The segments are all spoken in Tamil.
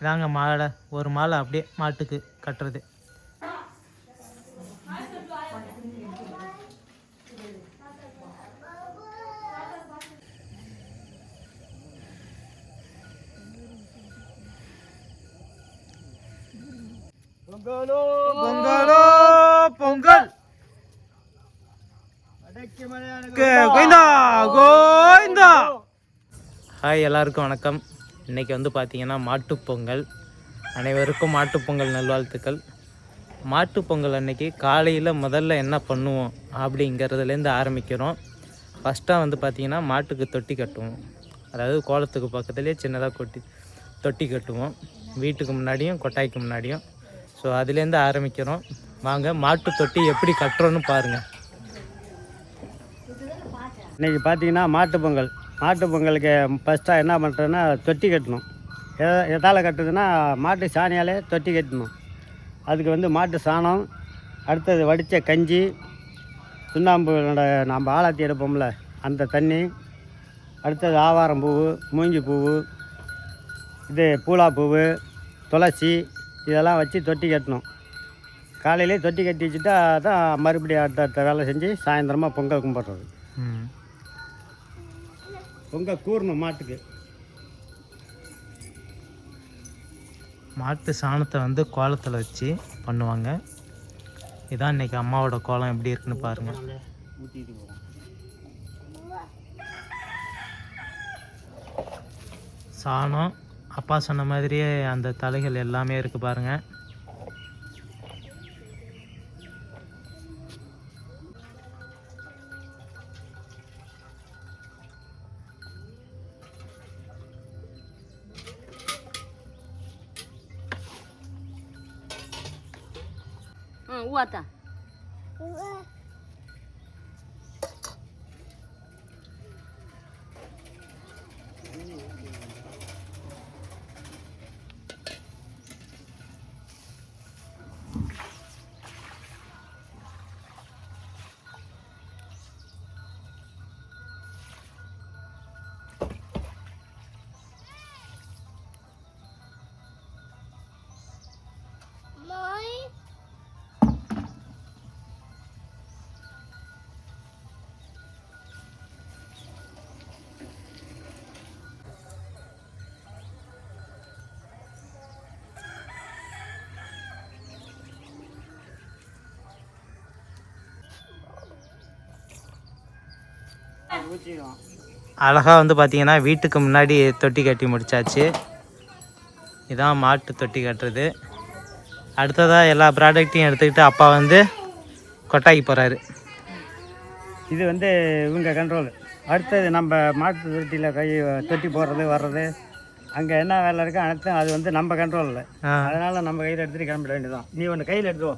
இதாங்க மாலை ஒரு மாலை அப்படியே மாட்டுக்கு கட்டுறது. பொங்கலோ பொங்கலோ பொங்கல். அடக்கி மலையான கோவிந்தா கோவிந்தா. ஹாய் எல்லாருக்கும் வணக்கம். இன்னைக்கு வந்து பார்த்திங்கன்னா மாட்டுப்பொங்கல் அனைவருக்கும் மாட்டுப்பொங்கல் நல்வாழ்த்துக்கள். மாட்டுப் பொங்கல் அன்னைக்கு காலையில் முதல்ல என்ன பண்ணுவோம் அப்படிங்கிறதுலேருந்து ஆரம்பிக்கிறோம். ஃபஸ்ட்டாக வந்து பார்த்திங்கன்னா மாட்டுக்கு தொட்டி கட்டுவோம். அதாவது கோலத்துக்கு பக்கத்துலேயே சின்னதாக கொட்டி தொட்டி கட்டுவோம். வீட்டுக்கு முன்னாடியும் கொட்டாய்க்கு முன்னாடியும். ஸோ அதுலேருந்து ஆரம்பிக்கிறோம். வாங்க மாட்டு தொட்டி எப்படி கட்டுறோன்னு பாருங்கள் இன்றைக்கி பார்த்தீங்கன்னா மாட்டுப்பொங்கல் மாட்டு மாட்டுப் பொங்கலுக்கு ஃபஸ்ட்டாக என்ன பண்ணுறதுன்னா தொட்டி கட்டணும். எ- எதால் கட்டுறதுன்னா மாட்டு சாணியாலே தொட்டி கட்டணும். அதுக்கு வந்து மாட்டு சாணம் அடுத்தது வடித்த கஞ்சி சுண்ணாம்பு நம்ம ஆலாத்தி எடுப்போம்ல அந்த தண்ணி அடுத்தது ஆவாரம் பூவு மூங்கி பூவு இது பூலா பூவு துளசி இதெல்லாம் வச்சு தொட்டி கட்டணும். காலையிலே தொட்டி கட்டி வச்சுட்டா தான் மறுபடியும் அடுத்த அடுத்த வேலை செஞ்சு சாயந்தரமாக பொங்கல் கும்பிட்றது. பொங்க கூறணும் மாட்டுக்கு. மாட்டு சாணத்தை வந்து கோலத்தில் வச்சு பண்ணுவாங்க. இதான் இன்னைக்கு அம்மாவோட கோலம் எப்படி இருக்குன்னு பாருங்க. ஊற்றிட்டு போவோம் சாணம் அப்பா சொன்ன மாதிரியே அந்த தலைகள் எல்லாமே இருக்குது பாருங்கள் ઉવાતા அழகாக வந்து பார்த்தீங்கன்னா வீட்டுக்கு முன்னாடி தொட்டி கட்டி முடிச்சாச்சு. இதான் மாட்டு தொட்டி கட்டுறது. அடுத்ததாக எல்லா ப்ராடக்ட்டையும் எடுத்துக்கிட்டு அப்பா வந்து கொட்டாய்க்கு போகிறாரு இது வந்து இவங்க கண்ட்ரோல் அடுத்தது நம்ம மாட்டு தொட்டியில் கை தொட்டி போடுறது வர்றது. அங்கே என்ன வேலை இருக்கோ அனைத்தும் அது வந்து நம்ம கண்ட்ரோலில் அதனால் நம்ம கையில் எடுத்துகிட்டு கிளம்பிட வேண்டியதான் நீ ஒன்று கையில் எடுத்துவோ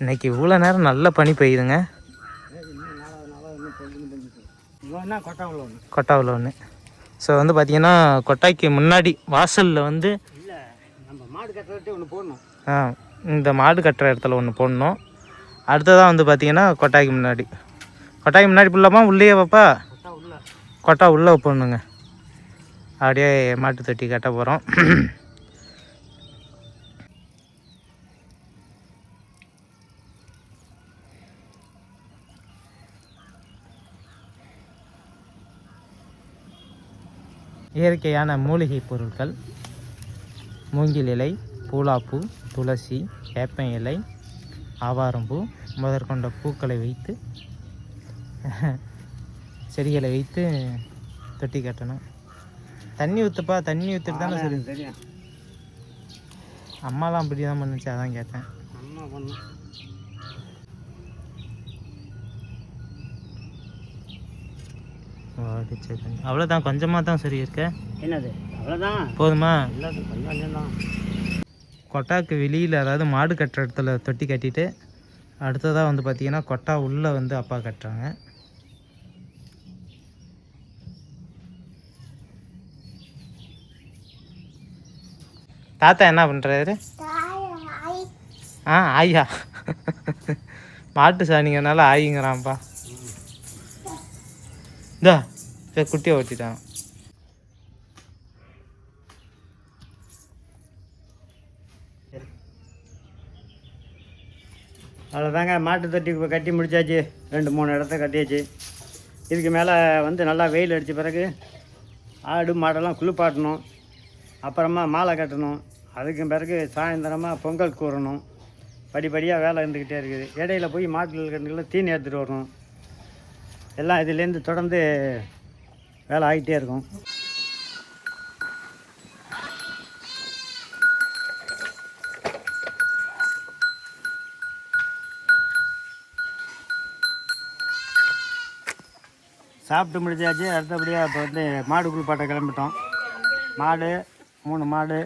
இன்னைக்கு இவ்வளோ நேரம் நல்ல பனி பெய்யுதுங்க. கொட்டாவில் ஒன்று ஸோ வந்து பார்த்தீங்கன்னா கொட்டாய்க்கு முன்னாடி வாசலில் வந்து ஆ, இந்த மாடு கட்டுற இடத்துல ஒன்று போடணும். அடுத்ததாக வந்து பார்த்தீங்கன்னா கொட்டாய்க்கு முன்னாடி. கொட்டாய்க்கு முன்னாடி புள்ளமா உள்ளே வைப்பா? கொட்டா உள்ளே போடணுங்க அப்படியே மாட்டு தொட்டி கட்ட போகிறோம் இயற்கையான மூலிகை பொருட்கள் மூங்கில் இலை பூலாப்பூ துளசி வேப்பம் இலை ஆவாரம்பூ முதற்கொண்ட பூக்களை வைத்து செடிகளை வைத்து தொட்டி கட்டணும். தண்ணி ஊற்றுப்பா தண்ணி ஊற்றுட்டு தானே சரி அம்மாலாம் அப்படி தான் பண்ணுச்சு அதான் கேட்டேன். அம்மா பண்ணணும் ஓ, அடிச்ச தண்ணி அவ்வளோதான் கொஞ்சமாக தான் சரி இருக்க? என்னது? அவ்வளோதான் போதுமா? கொட்டாக்கு வெளியில் அதாவது மாடு கட்டுற இடத்துல தொட்டி கட்டிட்டு அடுத்ததாக வந்து பார்த்தீங்கன்னா கொட்டா உள்ளே வந்து அப்பா கட்டுறாங்க. தாத்தா என்ன பண்ணுறாரு ஆ ஆயா. மாட்டு சாணிங்கனால ஆயிங்கிறான்ப்பா. இந்தா இதை குட்டியை ஓட்டிட்டான். அவ்வளோதாங்க மாட்டு தொட்டி இப்போ கட்டி முடிச்சாச்சு. ரெண்டு மூணு இடத்த கட்டியாச்சு. இதுக்கு மேலே வந்து நல்லா வெயில் அடித்த பிறகு ஆடு மாடெல்லாம் குளிப்பாட்டணும். அப்புறமா மாலை கட்டணும். அதுக்கு பிறகு சாயந்தரமாக பொங்கல் கூறணும். படிப்படியாக வேலை இருந்துக்கிட்டே இருக்குது. இடையில போய் மாட்டு கண்டுகளை தீனி எடுத்துகிட்டு வரணும். எல்லாம் இதுலேருந்து தொடர்ந்து வேலை ஆகிட்டே இருக்கும். சாப்பிட்டு முடிச்சாச்சு. அடுத்தபடியாக இப்போ வந்து மாடு குளிப்பாட்ட கிளம்பிட்டோம். மாடு மூணு மாடு.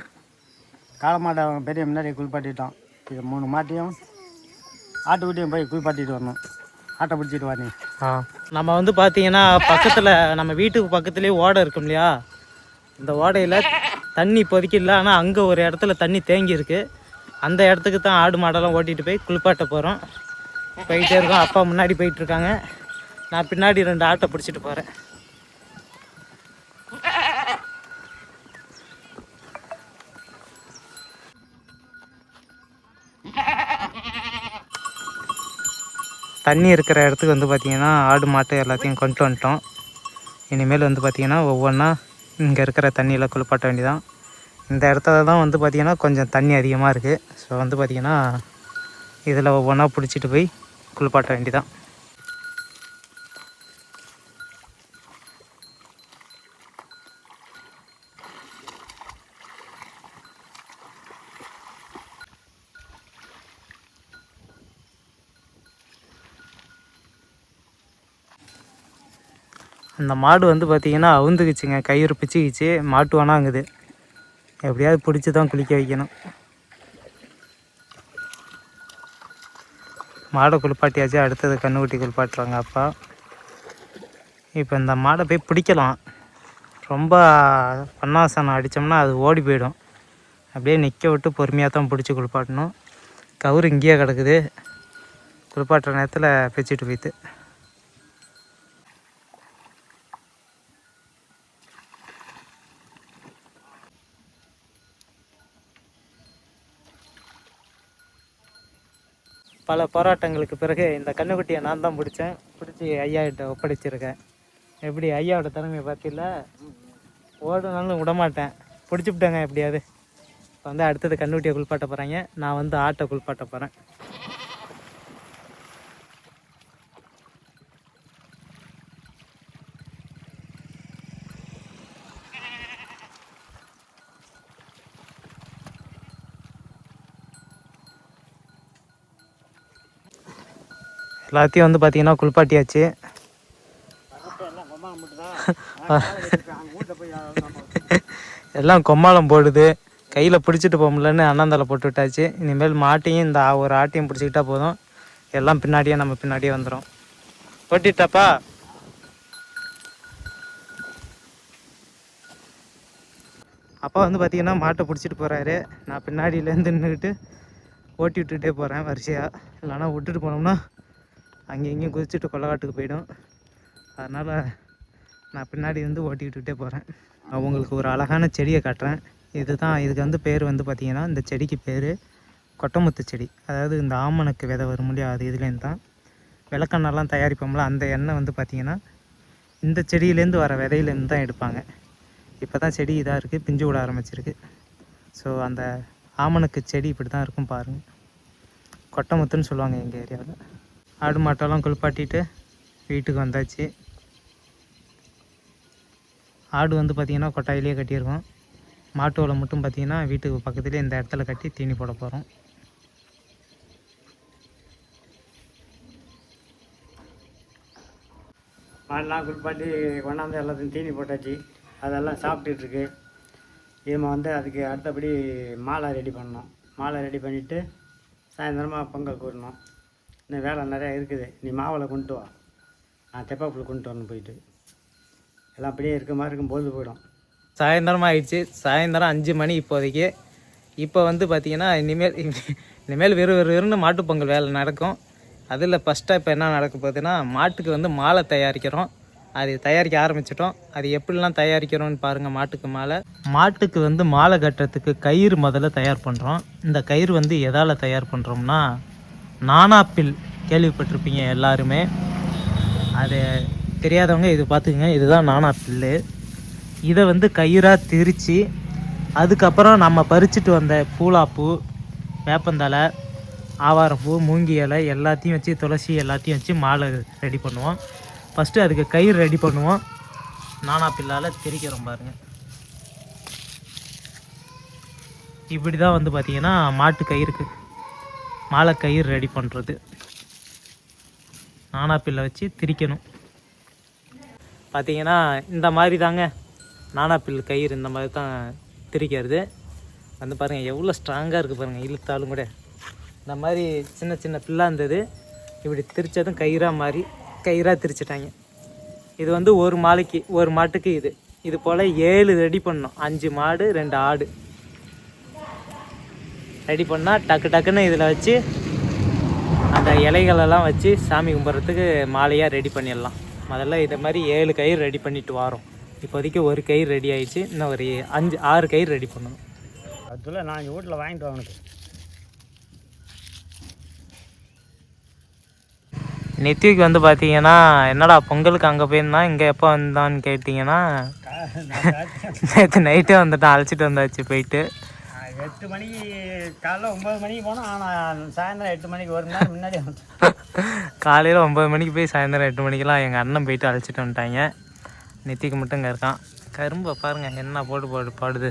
காளை மாடை அவங்க பெரிய முன்னாடி குளிப்பாட்டிட்டோம். இது மூணு மாட்டையும் ஆட்டுக்குட்டியும் போய் குளிப்பாட்டிட்டு வரணும் ஆட்டை பிடிச்சிட்டு வா நீ. ஆ. நம்ம வந்து பார்த்தீங்கன்னா பக்கத்தில் நம்ம வீட்டுக்கு பக்கத்துலேயே ஓடை இருக்கும் இல்லையா? இந்த ஓடையில் தண்ணி இப்போதைக்கு இல்லை ஆனால் அங்கே ஒரு இடத்துல தண்ணி தேங்கியிருக்கு அந்த இடத்துக்கு தான் ஆடு மாடெல்லாம் ஓட்டிகிட்டு போய் குளிப்பாட்ட போகிறோம் போயிட்டே இருக்கோம். அப்பா முன்னாடி போயிட்டுருக்காங்க நான் பின்னாடி ரெண்டு ஆட்டை பிடிச்சிட்டு போகிறேன் தண்ணி இருக்கிற இடத்துக்கு வந்து பார்த்திங்கன்னா ஆடு மாட்டு எல்லாத்தையும் கொண்டு வந்துட்டோம். இனிமேல் வந்து பார்த்திங்கன்னா ஒவ்வொன்றா இங்கே இருக்கிற தண்ணியில் குளிப்பாட்ட வேண்டியதான் இந்த இடத்துல தான் வந்து பார்த்திங்கன்னா கொஞ்சம் தண்ணி அதிகமாக இருக்குது ஸோ வந்து பார்த்திங்கன்னா இதில் ஒவ்வொன்றா பிடிச்சிட்டு போய் குளிப்பாட்ட வேண்டியதான் அந்த மாடு வந்து பார்த்திங்கன்னா அவுந்துக்குச்சுங்க. கயிறு பிச்சுக்கிச்சு. மாட்டு வேணாங்குது எப்படியாவது பிடிச்சி தான் குளிக்க வைக்கணும். மாடை குளிப்பாட்டியாச்சு. அடுத்தது கண்ணுக்குட்டி குளிப்பாட்டுறாங்க அப்பா. இப்போ இந்த மாடை போய் பிடிக்கலாம். ரொம்ப பண்ணாசனம் அடித்தோம்னா அது ஓடி போயிடும். அப்படியே நிற்க விட்டு பொறுமையாக தான் பிடிச்சி குளிப்பாட்டணும். கவுரு இங்கேயே கிடக்குது. குளிப்பாட்டுற நேரத்தில் பிச்சுட்டு போய்த்து பல போராட்டங்களுக்கு பிறகு இந்த கண்ணுக்குட்டியை நான் தான் பிடிச்சேன். பிடிச்சி ஐயா கிட்ட ஒப்படைச்சிருக்கேன். எப்படி ஐயாவோட திறமையை பார்த்தில ஓடுனாலும் விடமாட்டேன். பிடிச்சிவிட்டேங்க எப்படியாவது. இப்போ வந்து அடுத்தது கண்ணுக்குட்டியை குளிப்பாட்ட போகிறாங்க நான் வந்து ஆட்டை குளிப்பாட்ட போகிறேன் எல்லாத்தையும் வந்து பார்த்தீங்கன்னா குளிப்பாட்டியாச்சு. எல்லாம் கொம்மாளம் போடுது. கையில் பிடிச்சிட்டு போக முடியலன்னு அண்ணாந்தலை போட்டு விட்டாச்சு. இனிமேல் மாட்டையும் இந்த ஒரு ஆட்டையும் பிடிச்சிக்கிட்டா போதும். எல்லாம் பின்னாடியே நம்ம பின்னாடியே வந்துடும் போட்டிட்டாப்பா. அப்பா வந்து பார்த்தீங்கன்னா மாட்டை பிடிச்சிட்டு போகிறாரு நான் பின்னாடியிலேருந்து நின்றுக்கிட்டு ஓட்டி விட்டுட்டே போகிறேன் வரிசையாக இல்லைன்னா விட்டுட்டு போனோம்னா அங்கேயும் இங்கேயும் குதிச்சுட்டு கொள்ளக்காட்டுக்கு போயிடும். அதனால் நான் பின்னாடி வந்து ஓட்டிக்கிட்டு போகிறேன் அவங்களுக்கு ஒரு அழகான செடியை காட்டுறேன். இதுதான் இதுக்கு வந்து பேர் வந்து பார்த்திங்கன்னா இந்த செடிக்கு பேர் கொட்டமுத்து செடி. அதாவது இந்த ஆமணக்கு விதை வரும் இல்லையா அது இதுலேருந்து தான். விளக்கெண்ணெல்லாம் தயாரிப்போம்ல அந்த எண்ணெய் வந்து பார்த்திங்கன்னா இந்த செடியிலேருந்து வர விதையிலேருந்து தான் எடுப்பாங்க. இப்போ தான் செடி இதாக இருக்குது பிஞ்சு விட ஆரம்பிச்சிருக்கு. ஸோ அந்த ஆமணக்கு செடி இப்படி தான் இருக்கும் பாருங்கள் கொட்டமுத்துன்னு சொல்லுவாங்க எங்கள் ஏரியாவில். ஆடு மாட்டெல்லாம் குளிப்பாட்டிட்டு வீட்டுக்கு வந்தாச்சு. ஆடு வந்து பார்த்திங்கன்னா கொட்டாயிலே கட்டியிருக்கோம். மாட்டு மட்டும் பார்த்திங்கன்னா வீட்டுக்கு பக்கத்துலேயே இந்த இடத்துல கட்டி தீனி போட போகிறோம் மாடெல்லாம் குளிப்பாட்டி கொண்டாந்து எல்லாத்தையும் தீனி போட்டாச்சு. அதெல்லாம் சாப்பிட்டுட்டு இருக்கு இவன் வந்து அதுக்கு அடுத்தபடி மாலை ரெடி பண்ணோம் மாலை ரெடி பண்ணிவிட்டு சாயந்தரமாக பொங்கல் கூறணும் இன்னும் வேலை நிறையா இருக்குது. நீ மாவளை கொண்டு வா. நான் தெப்பாப்புல கொண்டு வரணும் போயிட்டு. எல்லாம் அப்படியே இருக்க மாதிரி இருக்கும் பொழுது போயிடும். சாயந்தரம் ஆயிடுச்சு. சாயந்தரம் அஞ்சு மணி இப்போதைக்கு. இப்போ வந்து பார்த்திங்கன்னா இனிமேல் இனிமேல் வெறு வெறும் வெறும்னு வேலை நடக்கும். அதில் ஃபஸ்ட்டாக இப்போ என்ன நடக்க போகுதுன்னா மாட்டுக்கு வந்து மாலை தயாரிக்கிறோம். அது தயாரிக்க ஆரம்பிச்சிட்டோம். அது எப்படிலாம் தயாரிக்கிறோம்னு பாருங்கள் மாட்டுக்கு மாலை. மாட்டுக்கு வந்து மாலை கட்டுறதுக்கு கயிறு முதல்ல தயார் பண்ணுறோம் இந்த கயிறு வந்து எதால் தயார் பண்ணுறோம்னா நானாப்பில் கேள்விப்பட்டிருப்பீங்க எல்லாருமே. அது தெரியாதவங்க இது பார்த்துக்குங்க. இதுதான் நானாப்பில்லு. இதை வந்து கயிறாக திரித்து அதுக்கப்புறம் நம்ம பறிச்சுட்டு வந்த பூலாப்பூ வேப்பந்தலை ஆவாரப்பூ மூங்கி இலை எல்லாத்தையும் வச்சு துளசி எல்லாத்தையும் வச்சு மாலை ரெடி பண்ணுவோம். ஃபஸ்ட்டு அதுக்கு கயிறு ரெடி பண்ணுவோம். நானாப்பில்லால் திரிக்கிறோம் பாருங்கள் இப்படி தான் வந்து பார்த்திங்கன்னா மாட்டு கயிறுக்கு மாலை கயிறு ரெடி பண்ணுறது நானாப்பில்லை வச்சு திரிக்கணும். பார்த்தீங்கன்னா இந்த மாதிரி தாங்க நானாப்பில் கயிறு இந்த மாதிரி தான் திரிக்கிறது. வந்து பாருங்கள் எவ்வளோ ஸ்ட்ராங்காக இருக்குது பாருங்கள் இழுத்தாலும் கூட. இந்த மாதிரி சின்ன சின்ன பில்லாக இருந்தது. இப்படி திரிச்சதும் கயிறாக மாறி கயிறாக திரிச்சிட்டாங்க. இது வந்து ஒரு மாலைக்கு ஒரு மாட்டுக்கு இது. இது போல் ஏழு ரெடி பண்ணோம். அஞ்சு மாடு ரெண்டு ஆடு. ரெடி பண்ணால் டக்கு டக்குன்னு இதில் வச்சு அந்த இலைகளெல்லாம் வச்சு சாமி கும்பிட்றதுக்கு மாலையாக ரெடி பண்ணிடலாம். முதல்ல இதை மாதிரி ஏழு கயிறு ரெடி பண்ணிட்டு வரோம். இப்போதைக்கு ஒரு கயிறு ரெடி ஆயிடுச்சு. இன்னும் ஒரு அஞ்சு ஆறு கயிறு ரெடி பண்ணணும். அதில் நான் எங்கள் வீட்டில் வாங்கிட்டு வாங்கினது நெத்திக்கு வந்து பார்த்தீங்கன்னா என்னடா பொங்கலுக்கு அங்கே போயிருந்தான் இங்கே எப்போ வந்தான்னு கேட்டிங்கன்னா நேற்று நைட்டே வந்துட்டான் அழைச்சிட்டு வந்தாச்சு போயிட்டு. எட்டு மணிக்கு காலைல ஒம்பது மணிக்கு போனோம். ஆனால் சாயந்தரம் எட்டு மணிக்கு ஒரு நேரம் முன்னாடி காலையில் ஒம்பது மணிக்கு போய் சாயந்தரம் எட்டு மணிக்கெல்லாம் எங்கள் அண்ணன் போயிட்டு அழைச்சிட்டு வந்துட்டாங்க. நெத்திக்கு மட்டும் இங்கே இருக்கான். கரும்பை பாருங்க என்ன போட்டு போட்டு பாடுது.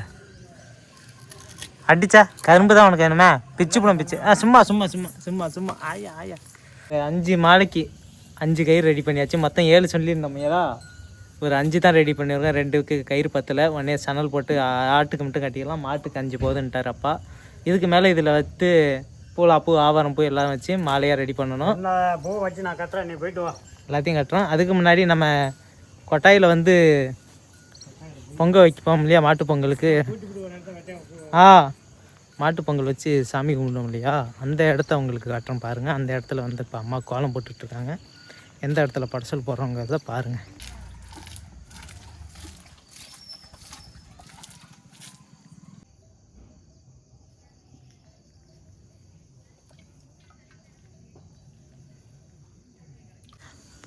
அடிச்சா கரும்பு தான் உனக்கு வேணுமே? பிச்சு போடும் பிச்சு. ஆ சும்மா சும்மா சும்மா சும்மா சும்மா. ஆயா ஆயா. அஞ்சு மாலைக்கு அஞ்சு கயிறு ரெடி பண்ணியாச்சு. மொத்தம் ஏழு சொல்லியிருந்தோம் ஏதா ஒரு அஞ்சு தான் ரெடி பண்ணியிருக்கோம் ரெண்டுக்கு கயிறு பத்தலை. உடனே சணல் போட்டு ஆட்டுக்கு மட்டும் கட்டிக்கலாம் மாட்டுக்கு அஞ்சு போதுன்ட்டார் அப்பா. இதுக்கு மேலே இதில் வந்து பூலாப்பூ ஆவாரம் பூ எல்லாம் வச்சு மாலையாக ரெடி பண்ணணும். பூ வச்சு நான் கட்டுறேன். நீ போயிட்டு வா. எல்லாத்தையும் கட்டுறோம். அதுக்கு முன்னாடி நம்ம கொட்டாயில் வந்து பொங்க வைப்போம் இல்லையா? மாட்டு பொங்கலுக்கு. ஆ மாட்டு பொங்கல் வச்சு சாமி கும்பிடுவோம் இல்லையா? அந்த இடத்த உங்களுக்கு காட்டுறோம் பாருங்கள் அந்த இடத்துல வந்து இப்போ அம்மா கோலம் போட்டுட்ருக்காங்க எந்த இடத்துல படசல் போடுறோங்கிறத பாருங்கள்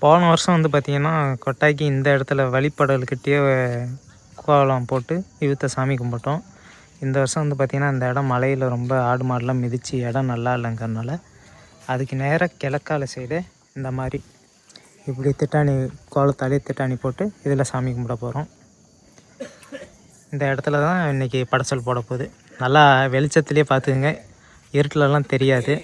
போன வருஷம் வந்து பார்த்திங்கன்னா கொட்டாய்க்கு இந்த இடத்துல வழிபடல் கோலம் போட்டு இழுத்த சாமி கும்பிட்டோம். இந்த வருஷம் வந்து பார்த்திங்கன்னா இந்த இடம் மலையில் ரொம்ப ஆடு மாடெலாம் மிதித்து இடம் நல்லா இல்லைங்கிறனால அதுக்கு நேராக கிழக்கால சைடு இந்த மாதிரி இப்படி திட்டாணி கோலத்தாலே திட்டாணி போட்டு இதில் சாமி கும்பிட போகிறோம் இந்த இடத்துல தான் இன்றைக்கி படைச்சல் போட போகுது. நல்லா வெளிச்சத்துலேயே பார்த்துக்குங்க. இருட்டிலலாம் தெரியாது.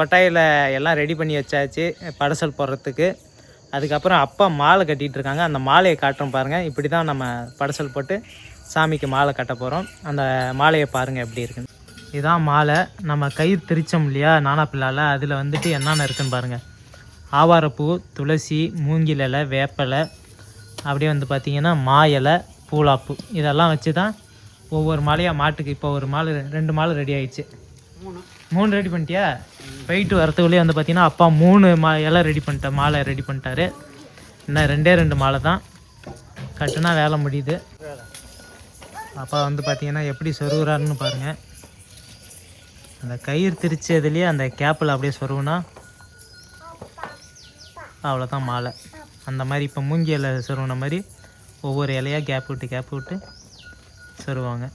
கொட்டாயில் எல்லாம் ரெடி பண்ணி வச்சாச்சு படசல் போடுறதுக்கு. அதுக்கப்புறம் அப்பா மாலை கட்டிகிட்டு இருக்காங்க. அந்த மாலையை காட்டுறோம் பாருங்கள் இப்படி தான் நம்ம படசல் போட்டு சாமிக்கு மாலை கட்ட போகிறோம் அந்த மாலையை பாருங்கள் எப்படி இருக்குன்னு. இதான் மாலை. நம்ம கயிறு திரிச்சோம் இல்லையா நானாப்பிள்ளால அதில் வந்துட்டு என்னென்ன இருக்குன்னு பாருங்கள் ஆவாரப்பூ துளசி மூங்கில் இலை வேப்பலை அப்படியே வந்து பார்த்திங்கன்னா மா இலை பூலாப்பூ. இதெல்லாம் வச்சு தான் ஒவ்வொரு மாலையாக மாட்டுக்கு இப்போ ஒரு மாலை ரெண்டு மாலை ரெடி ஆயிடுச்சு. மூணு ரெடி பண்ணிட்டியா? போயிட்டு வரத்துக்குள்ளேயே வந்து பார்த்தீங்கன்னா அப்பா மூணு மா இலை ரெடி பண்ணிட்டேன் மாலை ரெடி பண்ணிட்டாரு. இன்னும் ரெண்டே ரெண்டு மாலை தான். கட்டுனா வேலை முடியுது. அப்பா வந்து பார்த்தீங்கன்னா எப்படி சொருகுறாருன்னு பாருங்கள் அந்த கயிறு திரிச்சதுலேயே அந்த கேப்பில் அப்படியே சொருவுனா அவ்வளோதான் மாலை. அந்த மாதிரி இப்போ மூங்கி இலை மாதிரி ஒவ்வொரு இலையாக கேப் விட்டு கேப் விட்டு சொருவாங்க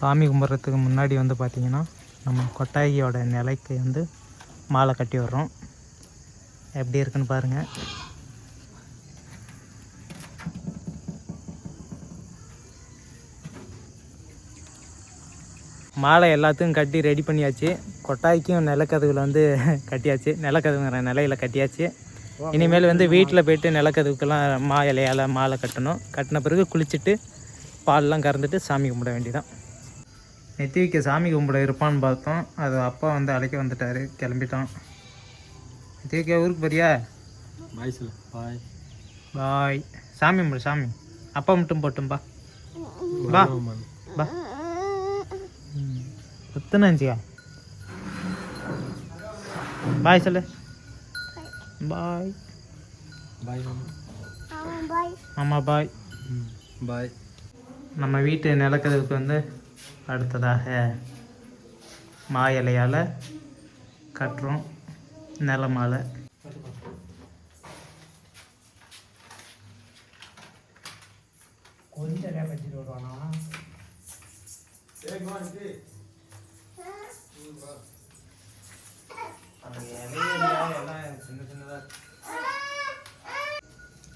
சாமி கும்பிட்றதுக்கு முன்னாடி வந்து பார்த்திங்கன்னா நம்ம கொட்டாயியோட நிலைக்கு வந்து மாலை கட்டி வர்றோம். எப்படி இருக்குன்னு பாருங்கள் மாலை எல்லாத்தையும் கட்டி ரெடி பண்ணியாச்சு. கொட்டாய்க்கும் நிலக்கதவில் வந்து கட்டியாச்சு. நிலக்கதவுங்கிற நிலையில் கட்டியாச்சு. இனிமேல் வந்து வீட்டில் போயிட்டு நிலக்கதவுக்கெல்லாம் மா இலையால் மாலை கட்டணும். கட்டின பிறகு குளிச்சுட்டு பால்லாம் கறந்துட்டு சாமி கும்பிட வேண்டியதான் நெத்திவிக்க சாமி கும்பிட இருப்பான்னு பார்த்தோம். அது அப்பா வந்து அழைக்க வந்துட்டார். கிளம்பிட்டோம் நெத்திவிக்க ஊருக்கு போறியா? பாய் சொல்லு பாய் பாய் சாமி கும்பிடு சாமி. அப்பா மட்டும் போட்டும் பா. பா. பா. ம். எத்தனை இன்ச்சியா பாய் சொல்லு. பாய் பாய் ஆமா பாய் பாய் நம்ம வீட்டு நிலக்கதவுக்கு வந்து அடுத்ததாக மா இலையால் கட்டுறோம் நில மாலை கொஞ்சம் கட்டிட்டு வருவானா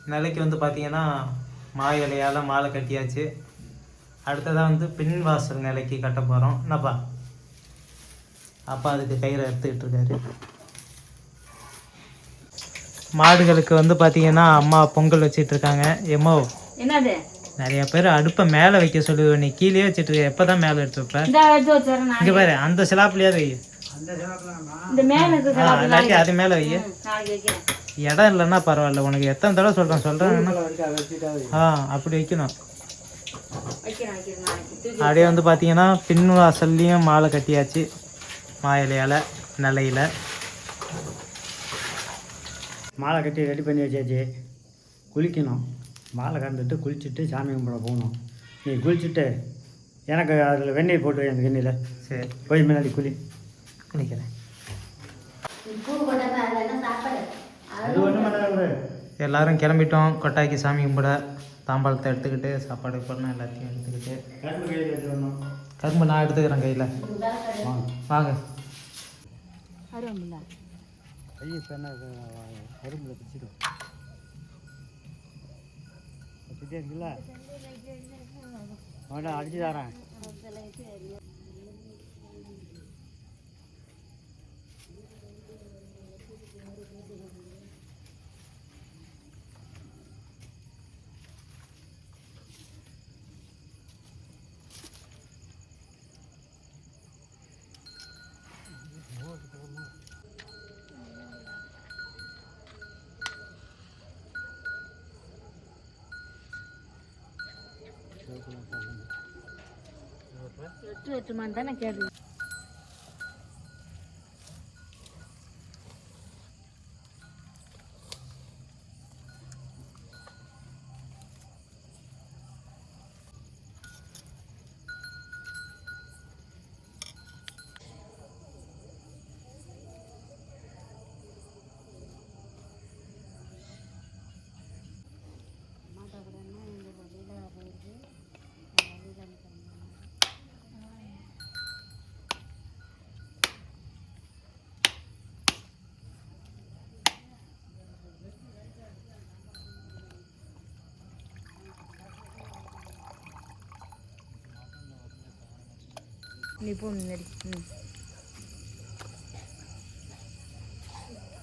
நிலைக்கு வந்து பார்த்தீங்கன்னா மா இலையால் மாலை கட்டியாச்சு. அடுத்ததாக வந்து பின் வாசல் நிலைக்கு கட்ட போகிறோம் என்னப்பா? அப்பா அதுக்கு கயிறை எடுத்துக்கிட்டு இருக்காரு மாடுகளுக்கு வந்து பார்த்தீங்கன்னா அம்மா பொங்கல் வச்சிட்டு இருக்காங்க எம்மோ என்னது? நிறைய பேர் அடுப்பை மேலே வைக்க சொல்லுவேன் நீ கீழே வச்சுட்டு இருக்க எப்போ தான் மேலே எடுத்து வைப்ப இந்த எடுத்து வச்சுறேன் நான். இங்கே பாரு அந்த சிலாப்புலையாவது வை. இல்லாட்டி அது மேலே வை இடம் இல்லைன்னா பரவாயில்ல. உனக்கு எத்தனை தடவை சொல்கிறேன் சொல்கிறேன் ஆ அப்படி வைக்கணும். அப்படியே வந்து பார்த்தீங்கன்னா பின் வாசல்லையும் மாலை கட்டியாச்சு. மா இலையால நிலையில மாலை கட்டி ரெடி பண்ணி வச்சாச்சு. குளிக்கணும். மாலை கறந்துட்டு குளிச்சுட்டு சாமி கும்பிட போகணும். நீ குளிச்சுட்டு எனக்கு அதில் வெண்ணெய் போட்டு அந்த வெண்ணில் சரி. போய் முன்னாடி குளி. குளிக்கிறேன். அது ஒன்றும் எல்லாரும் கிளம்பிட்டோம். கொட்டாய்க்கு சாமி கும்பிட. தாம்பாளத்தை எடுத்துக்கிட்டு சாப்பாடு பண்ண எல்லாத்தையும் எடுத்துக்கிட்டு. கரும்பு நான் எடுத்துக்கிறேன் கையில். வாங்க. வாங்க அருவமில்ல ஐயோ இப்போ என்ன கரும்பில் பிடிச்சிடும் அவன்டா அடிச்சு தரேன் எட்டு எட்டுமான்னு தானே கேட்டு நீ போ முன்னாடி ம்.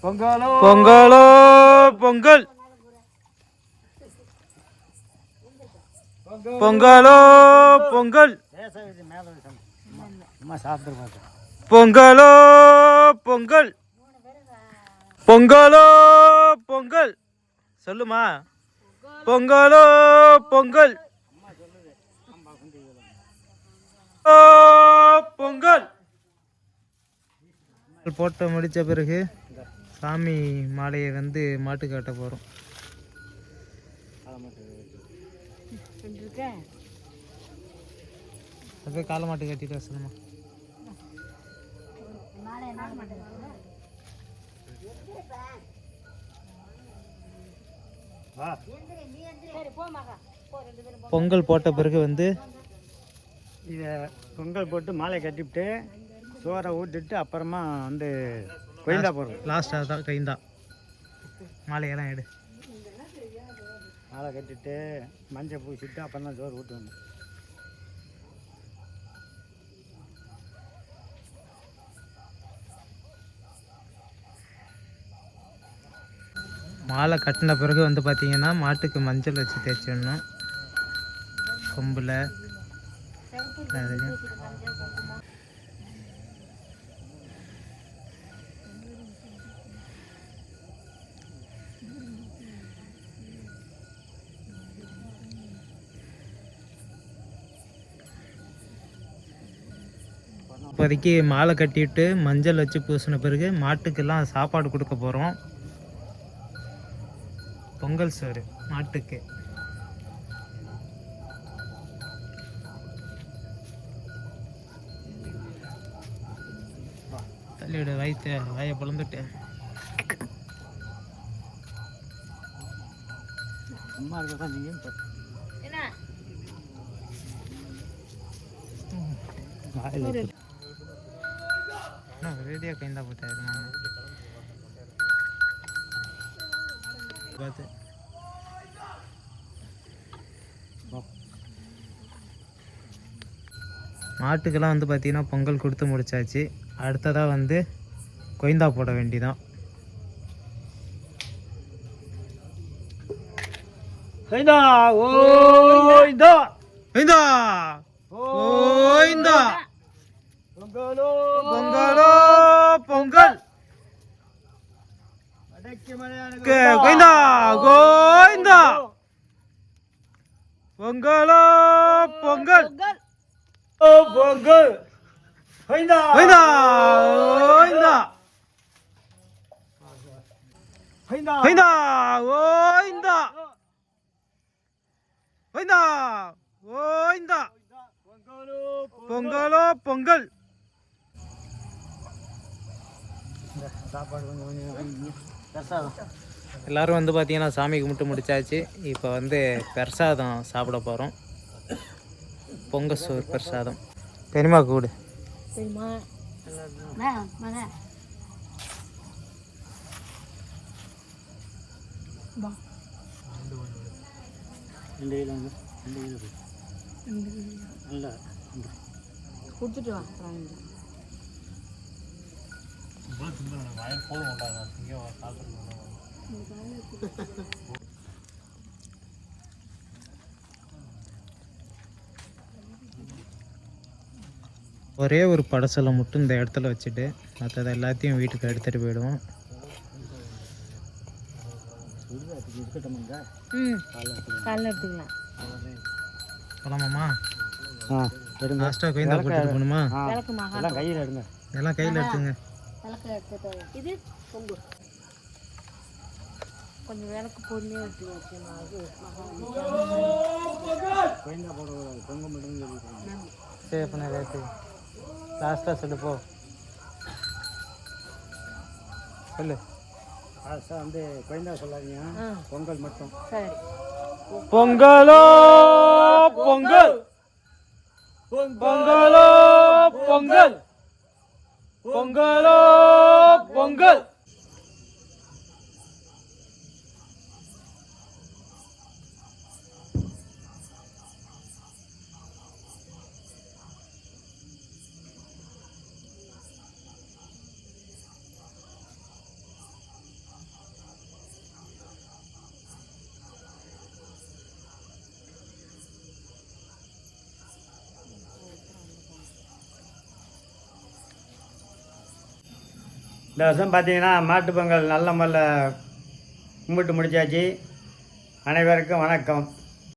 பொங்கலோ. பொங்கலோ பொங்கல். பொங்கலோ. பொங்கல் பொங்கலோ. பொங்கல் பொங்கலோ. பொங்கல் சொல்லுமா. பொங்கலோ பொங்கல். ஓ, பொங்கல். போட்டு முடிச்ச பிறகு சாமி மாலையை வந்து மாட்டு காட்ட போகிறோம் அப்படியே காலை மாட்டு கட்டிட்டு வசனமா சொல்லுமா பொங்கல் போட்ட பிறகு வந்து இதை பொங்கல் போட்டு மாலை கட்டிவிட்டு சோறை ஊட்டிட்டு அப்புறமா வந்து கொய்ந்தா போடுறோம். லாஸ்ட்டாக தான் கைந்தா மாலையெல்லாம் எடு. மாலை கட்டிட்டு மஞ்சள் பூசிட்டு அப்புறம் தான் சோறு ஊட்டுவோம் மாலை கட்டின பிறகு வந்து பார்த்தீங்கன்னா மாட்டுக்கு மஞ்சள் வச்சு தேய்ச்சிடணும். கொம்பில். இப்போதைக்கு மாலை கட்டிட்டு மஞ்சள் வச்சு பூசின பிறகு மாட்டுக்கெல்லாம் சாப்பாடு கொடுக்க போகிறோம் பொங்கல் சோறு மாட்டுக்கு. தள்ளிவிடு வயிற்று வாயை பிளந்துட்டு சும்மா இருக்கா. என்ன ரேடியோ கைந்தா போட்டாரு பார்த்து. மாட்டுக்கெல்லாம் வந்து பார்த்தீங்கன்னா பொங்கல் கொடுத்து முடிச்சாச்சு. அடுத்ததாக வந்து கொய்ந்தா போட வேண்டிதான். கைதா ஓய்தா கொய்ந்தா! கொய்ந்தா! பொங்கலோ! பொங்கலோ பொங்கல்! கொய்ந்தா! கோய்ந்தா! பொங்கலோ பொங்கல்! பொங்கல்! கைதா கொய்ந்தா கோய்ந்தா கைதா கொய்ந்தா கோய்ந்தா கொய்ந்தா கோய்ந்தா பொங்கலோ பொங்கலோ பொங்கல் எல்லாரும் வந்து பார்த்தீங்கன்னா சாமி கும்பிட்டு முடிச்சாச்சு. இப்போ வந்து பிரசாதம் சாப்பிட போகிறோம் பொங்க சோறு பிரசாதம். பெரியமா கூடு. Từ mà. Má không? Má nè. Bỏ. Anh đi lên đó. Anh đi lên đó. Anh đi lên đó. Anh là. കൊടുത്തിട്ട് വാ പ്രായം ഇവളെ തിന്നണം വയൽ പോലും ഉണ്ടായിരുന്നു തിങ്ങ സാപ്പിടുന്നു ஒரே ஒரு படசலை மட்டும் இந்த இடத்துல வச்சுட்டு மற்றது எல்லாத்தையும் வீட்டுக்கு எடுத்துகிட்டு போயிடுவோம். போலாமாம்மா? ஆ எடுங்க. லாஸ்ட்டாக கோயந்தா போட்டுட்டு போகணுமா? எல்லாம் கையில் எடுங்க. எல்லாம் கையில் எடுத்துங்க. இது பொங்கு கொஞ்சம் விளக்கு பொறுமையாக சரி அப்போ நான் லாஸ்ட்டாக சொல்லு போ. சொல்லு. லாஸ்ட்டாக வந்து கோயந்தா சொல்லாதீங்க. பொங்கல் மட்டும். சரி. பொங்கலோ பொங்கல். பொங்கலோ பொங்கல். பொங்கலோ பொங்கல். இந்த வருஷம் பார்த்தீங்கன்னா மாட்டுப் பொங்கல் நல்ல முறையில் கும்பிட்டு முடிச்சாச்சு. அனைவருக்கும் வணக்கம்.